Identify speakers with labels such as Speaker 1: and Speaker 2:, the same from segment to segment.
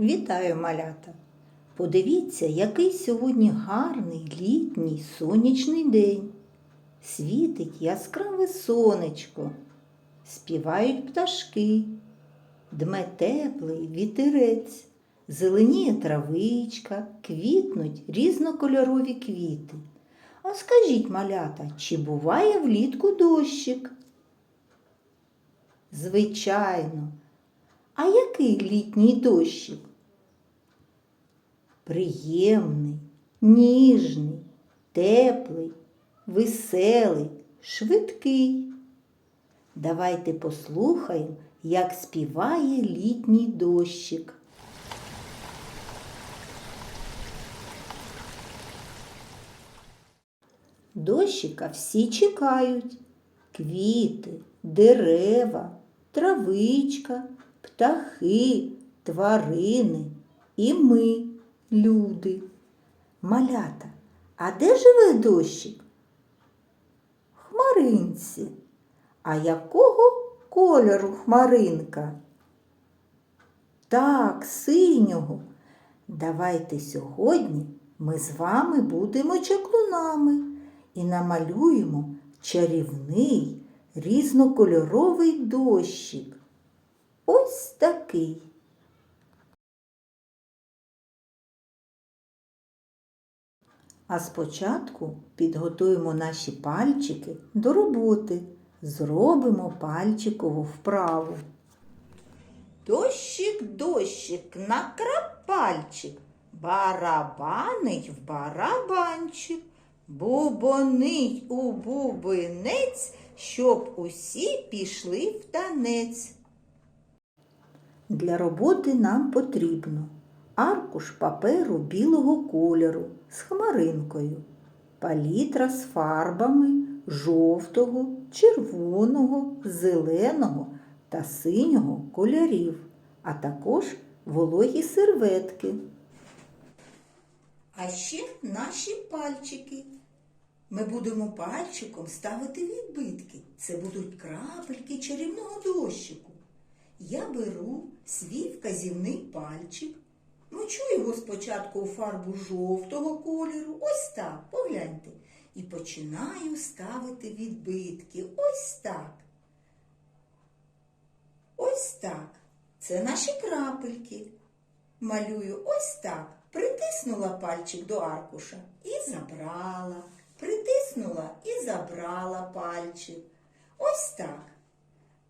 Speaker 1: Вітаю, малята! Подивіться, який сьогодні гарний літній сонячний день. Світить яскраве сонечко, співають пташки, дме теплий вітерець, зеленіє травичка, квітнуть різнокольорові квіти. А скажіть, малята, чи буває влітку дощик? Звичайно. А який літній дощик? Приємний, ніжний, теплий, веселий, швидкий. Давайте послухаємо, як співає літній дощик. Дощика всі чекають. Квіти, дерева, травичка, птахи, тварини і ми, люди. Малята, а де живе дощик? Хмаринці. А якого кольору хмаринка? Так, синього. Давайте сьогодні ми з вами будемо чаклунами і намалюємо чарівний різнокольоровий дощик. Ось такий. А спочатку підготуємо наші пальчики до роботи. Зробимо пальчикову вправу. Дощик, дощик, накрап пальчик, барабанить в барабанчик, бубонить у бубенець, щоб усі пішли в танець. Для роботи нам потрібно аркуш паперу білого кольору з хмаринкою, палітра з фарбами жовтого, червоного, зеленого та синього кольорів, а також вологі серветки. А ще наші пальчики. Ми будемо пальчиком ставити відбитки. Це будуть крапельки чарівного дощику. Я беру свій вказівний пальчик, мочу його спочатку у фарбу жовтого кольору, ось так, погляньте, і починаю ставити відбитки. Ось так. Ось так. Це наші крапельки. Малюю ось так. Притиснула пальчик до аркуша і забрала. Притиснула і забрала пальчик. Ось так.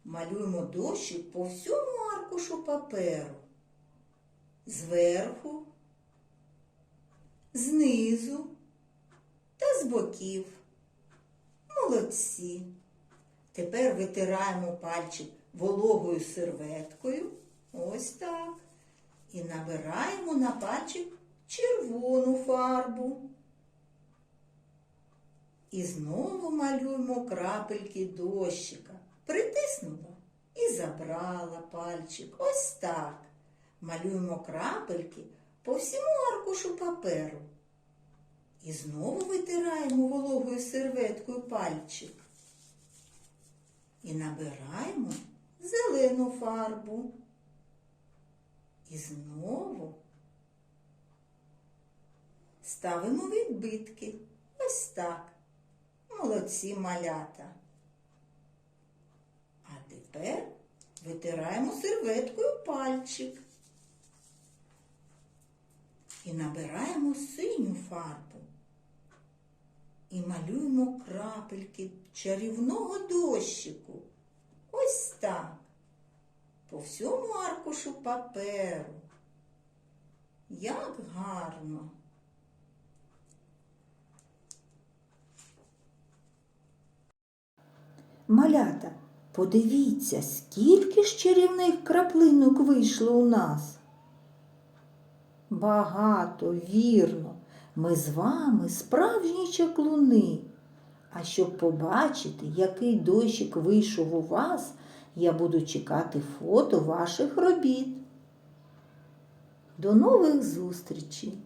Speaker 1: Малюємо дощик по всьому аркушу паперу. Зверху, знизу та з боків. Молодці. Тепер витираємо пальчик вологою серветкою. Ось так. І набираємо на пальчик червону фарбу. І знову малюємо крапельки дощика. Притиснула і забрала пальчик. Ось так. Малюємо крапельки по всьому аркушу паперу. І знову витираємо вологою серветкою пальчик. І набираємо зелену фарбу. І знову ставимо відбитки. Ось так. Молодці малята. А тепер витираємо серветкою пальчик. І набираємо синю фарбу. І малюємо крапельки чарівного дощику. Ось так. По всьому аркушу паперу. Як гарно. Малята, подивіться, скільки ж чарівних краплинок вийшло у нас. Багато, вірно, ми з вами справжні чаклуни. А щоб побачити, який дощик вийшов у вас, я буду чекати фото ваших робіт. До нових зустрічей!